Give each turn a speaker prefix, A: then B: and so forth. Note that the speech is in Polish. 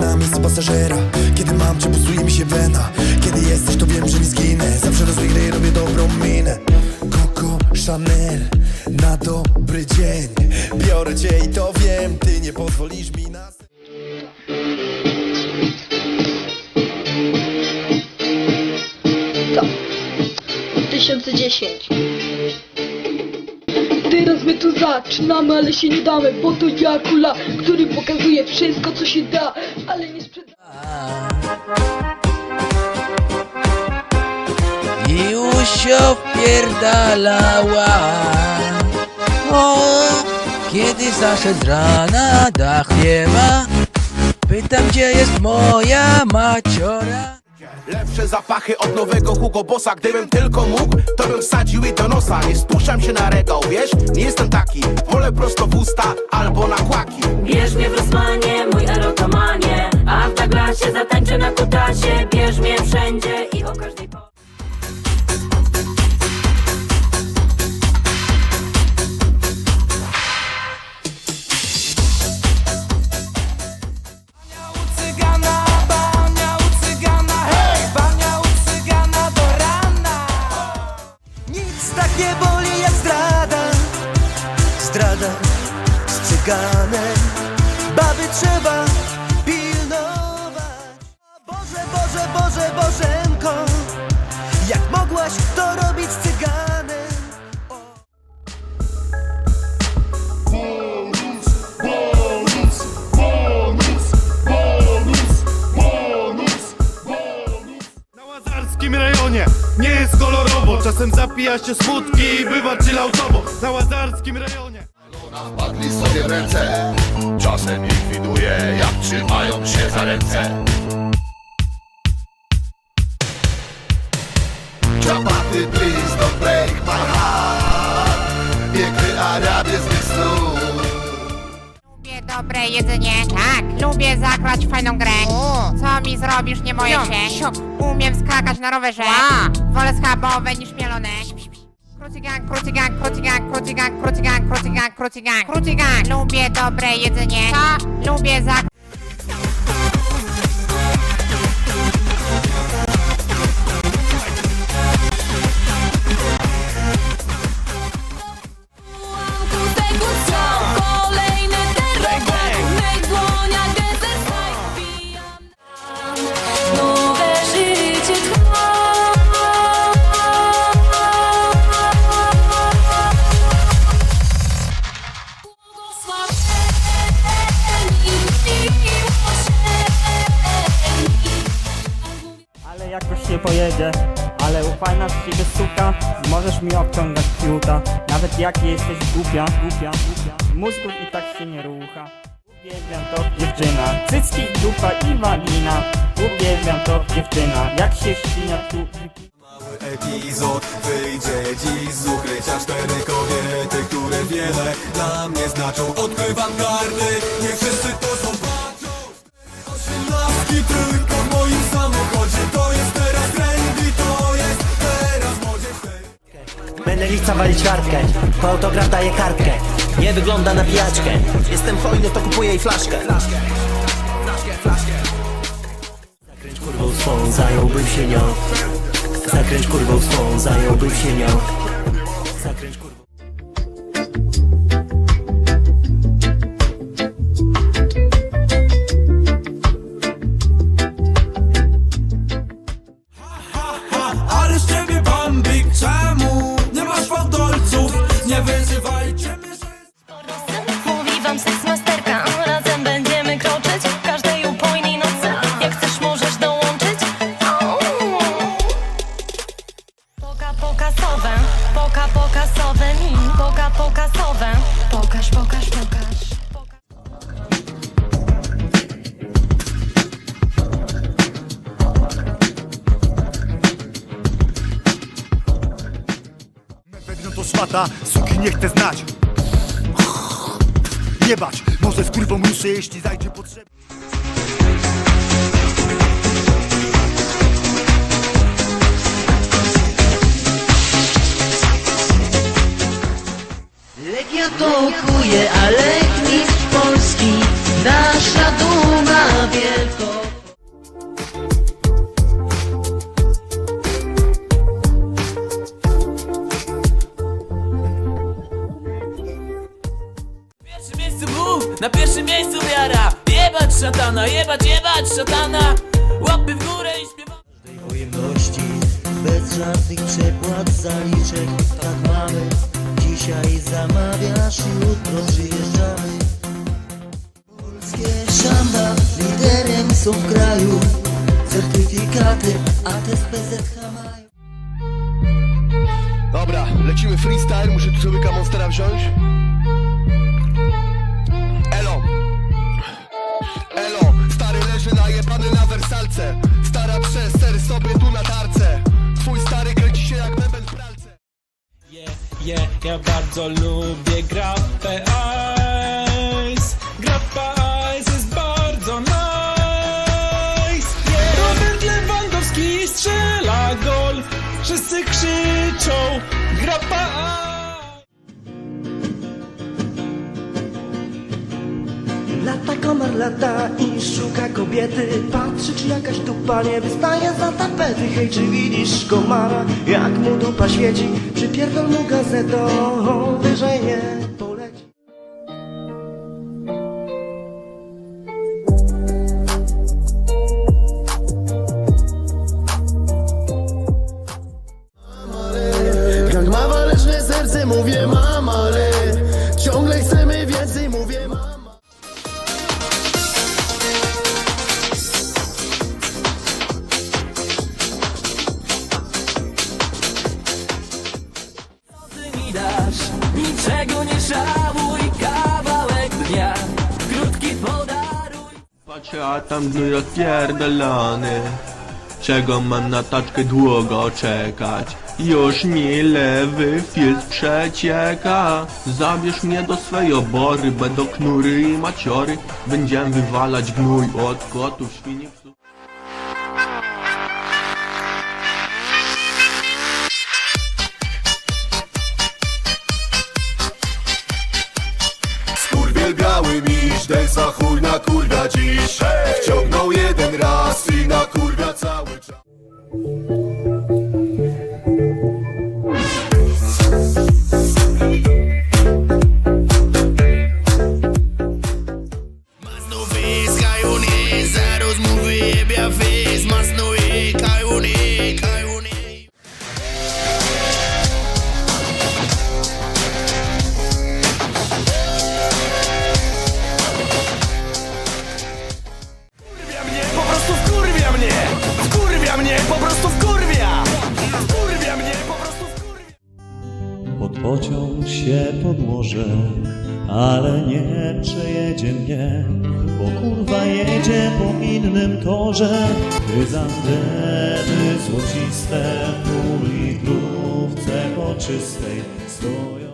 A: na miejsce pasażera. Kiedy mam cię, busuje mi się wena. Kiedy jesteś, to wiem, że nie zginę. Zawsze rozwinę i robię dobrą minę. Coco Chanel Na dobry dzień. Biorę cię i to wiem. Ty nie pozwolisz mi na...
B: To. 2010 Teraz my tu zaczynamy, ale się nie damy Bo to ja kula, który pokazuje wszystko co się da
C: Usio wpierdalała O, kiedy zaszedł z rana, dach nie ma. Pytam gdzie jest moja maciora?
D: Lepsze zapachy od nowego Hugo Bossa. Gdybym tylko mógł, to bym wsadził i do nosa. Nie spuszczam się na regał, wiesz? Nie jestem taki. Wolę prosto w usta albo na kłaki.
E: Bierz mnie w Rosmanie, mój erotomanie. A w Douglasie zatańczę na kutasie. Bierz mnie wszędzie
F: z cyganem Baby trzeba pilnować. Boże, Boże, Boże, Bożenko Jak mogłaś to robić cyganem?
G: Na łazarskim rejonie nie jest kolorowo Czasem zapija się smutki i bywa chillautowo Na łazarskim rejonie
H: Padli sobie ręce Czasem ich widuje Jak trzymają się za ręce Czapaty, please don't break my heart Piękny Arabie z mych snów
I: Lubię dobre jedzenie. Tak. Lubię zagrać w fajną grę. Co mi zrobisz, nie boję się. Umiem skakać na rowerze. Wolę schabowe niż mielone. Krucygan, krucygan, krucygan, krucygan, krucygan, krucygan, krucygan, krucygan. Lubię dobre jedzenie. Co? Lubię zagrać.
J: Ale ufajna z ciebie suka, możesz mi obciągać fiuta. Nawet jak jesteś głupia, głupia, głupia, mózgu i tak się nie rucha. Uwielbiam to dziewczyna, cycki, dupa i wagina. Uwielbiam to dziewczyna, jak się świnia tu wypina.
A: Epizod wyjdzie dziś z ukrycia Cztery kobiety, które wiele dla mnie znaczą Odkrywam karty, nie wszyscy to są patrzą Osiemnastki trójka
F: Będę lica walić Po autograf daję kartkę. Nie wygląda na pijaczkę. Jestem hojny, to kupuję jej flaszkę. Zakręć kurwą swą, zająłbym się nią. Zakręć kurwą swą, zająłbym się nią
G: right. Nie chcę znać. Jebać, może z kurwą ruszę, jeśli zajdzie potrzeba
F: Legia tokuje, ale mistrz Polski
K: szatana Jebać, jebać szatana. Łapy w górę i śpiewamy
L: pojemności Bez żadnych przepłat, zaliczek Tak mamy. Dzisiaj zamawiasz, jutro przyjeżdżamy. Polskie szamba Liderem są w kraju. Certyfikaty ATS PZH mają.
A: Dobra, lecimy freestyle, muszę tu człowieka monstera wziąć. Wersalce Stara przez ser sobie tu na tarce. Twój stary kręci się jak mebel w pralce.
E: Yeah, ja bardzo lubię grapę Ice. Grappa Ice jest bardzo nice. Yeah. Robert Lewandowski strzela gol. Wszyscy krzyczą Grappa Ice
L: Lata komar lata i szuka kobiety. Patrzy czy jakaś dupa nie wystaje za tapety. Hej czy widzisz komara? Jak mu dupa świeci? Przypierdol mu gazetą wyżej nie poleci
K: dasz Niczego nie żałuj Kawałek dnia. Krótki podaruj.
M: Patrzę, a tam gnój rozpierdolony Czego mam na taczkę długo czekać? Już mi lewy filtr przecieka. Zabierz mnie do swej obory Będą knury i maciory. Będziemy wywalać gnój od kotów, świni,
N: miś, Delsa chuj na kurwa dziś. Wciągnął jeden
O: się podłożę, ale nie przejedzie mnie, bo kurwa jedzie po innym torze. Chryzantemy złociste, pół litrówce poczystej stoją.